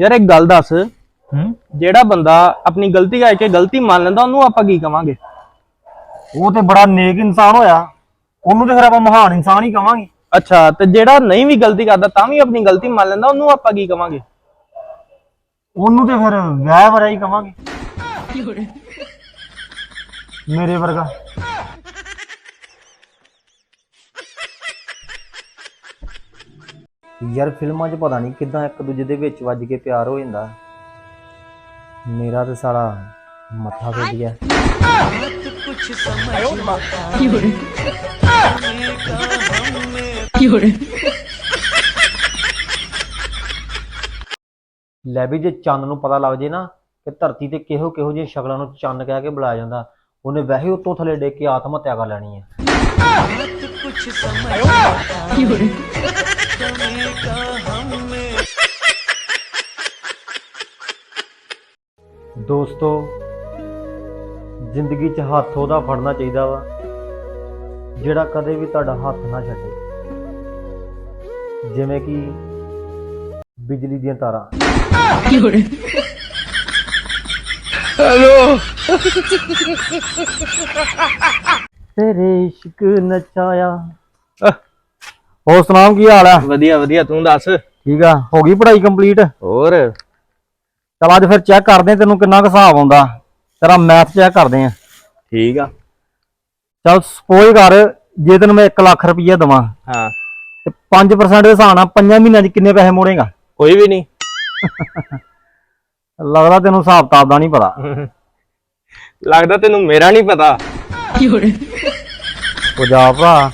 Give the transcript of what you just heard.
ਯਾਰ ਇੱਕ ਗੱਲ ਦੱਸ। ਹੂੰ? ਜਿਹੜਾ ਬੰਦਾ ਆਪਣੀ ਗਲਤੀ ਕਰਕੇ ਗਲਤੀ ਮੰਨ ਲੈਂਦਾ ਉਹਨੂੰ ਆਪਾਂ ਕੀ ਕਵਾਂਗੇ? ਉਹ ਤੇ ਬੜਾ ਨੇਕ ਇਨਸਾਨ ਹੋਇਆ। ਉਹਨੂੰ ਤੇ ਫਿਰ ਆਪਾਂ ਮਹਾਨ ਇਨਸਾਨ ਹੀ ਕਵਾਂਗੇ। ਅੱਛਾ ਤੇ ਜਿਹੜਾ ਨਹੀਂ ਵੀ ਗਲਤੀ ਕਰਦਾ ਤਾਂ ਵੀ ਆਪਣੀ ਗਲਤੀ ਮੰਨ ਲੈਂਦਾ ਉਹਨੂੰ ਆਪਾਂ ਕੀ ਕਵਾਂਗੇ? ਉਹਨੂੰ ਤੇ ਫਿਰ ਵਹਿ ਵਰਿਆ ਹੀ ਕਵਾਂਗੇ। ਮੇਰੇ ਵਰਗਾ। ਯਾਰ ਫਿਲਮਾਂ 'ਚ ਪਤਾ ਨਹੀਂ ਕਿਦਾਂ ਇੱਕ ਦੂਜੇ ਦੇ ਵਿੱਚ ਵੱਜ ਕੇ ਪਿਆਰ ਹੋ ਜਾਂਦਾ। ਮੇਰਾ ਤੇ ਸਾਲਾ ਮੱਥਾ ਫੁੱਟ ਗਿਆ। ਲੈ ਵੀ ਜੇ ਚੰਨ ਨੂੰ ਪਤਾ ਲੱਗ ਜੇ ਨਾ ਕਿ ਧਰਤੀ ਤੇ ਕਿਹੋ ਕਿਹੋ ਜਿਹੀਆਂ ਸ਼ਕਲਾਂ ਨੂੰ ਚੰਨ ਕਹਿ ਕੇ ਬੁਲਾਇਆ ਜਾਂਦਾ, ਉਹਨੇ ਵੈਸੇ ਉੱਤੋਂ ਥੱਲੇ ਡੇਕ ਕੇ ਆਤਮ ਹੱਤਿਆ ਕਰ ਲੈਣੀ ਹੈ ਦੋਸਤੋ ਜ਼ਿੰਦਗੀ 'ਚ ਹੱਥ ਉਹਦਾ ਫੜਨਾ ਚਾਹੀਦਾ ਵਾ ਜਿਹੜਾ ਕਦੇ ਵੀ ਤੁਹਾਡਾ ਹੱਥ ਨਾ ਛੱਡੇ। ਜਿਵੇਂ ਕਿ ਬਿਜਲੀ ਦੀਆਂ ਤਾਰਾਂ। ਤੇਰੇ ਇਸ਼ਕ ਨਚਾਇਆ। ਹੋਰ ਸੁਣਾਓ ਕੀ ਹਾਲ ਆ? ਵਧੀਆ ਵਧੀਆ ਤੂੰ ਦੱਸ? ਠੀਕ ਆ ਹੋ ਗਈ ਪੜ੍ਹਾਈ ਕੰਪਲੀਟ ਹੋਰ? ਚਲ ਅੱਜ ਫਿਰ ਚੈੱਕ ਕਰਦੇ ਆ ਤੈਨੂੰ ਕਿੰਨਾ ਕੁ ਹਿਸਾਬ ਆਉਂਦਾ। ਤੇਰਾ ਮੈਥ ਚੈੱਕ ਕਰਦੇ ਆ। ਠੀਕ ਆ। ਚਲ ਸਪੋਜ਼ ਕਰ ਜੇ ਤੈਨੂੰ ਮੈਂ 1 ਲੱਖ ਰੁਪਈਆ ਦਵਾਂ ਹਾਂ। ਤੇ 5% ਦੇ ਹਿਸਾਬ ਨਾਲ 5 ਮਹੀਨਿਆਂ 'ਚ ਕਿੰਨੇ ਪੈਸੇ ਮੋੜੇਗਾ? ਕੋਈ ਵੀ ਨਹੀਂ। ਲੱਗਦਾ ਤੈਨੂੰ ਹਿਸਾਬ ਕਿਤਾਬ ਦਾ ਨਹੀਂ ਪਤਾ। ਲੱਗਦਾ ਤੈਨੂੰ ਮੇਰਾ ਨਹੀਂ ਪਤਾ। ਉਹ ਜਾ ਭਰਾ।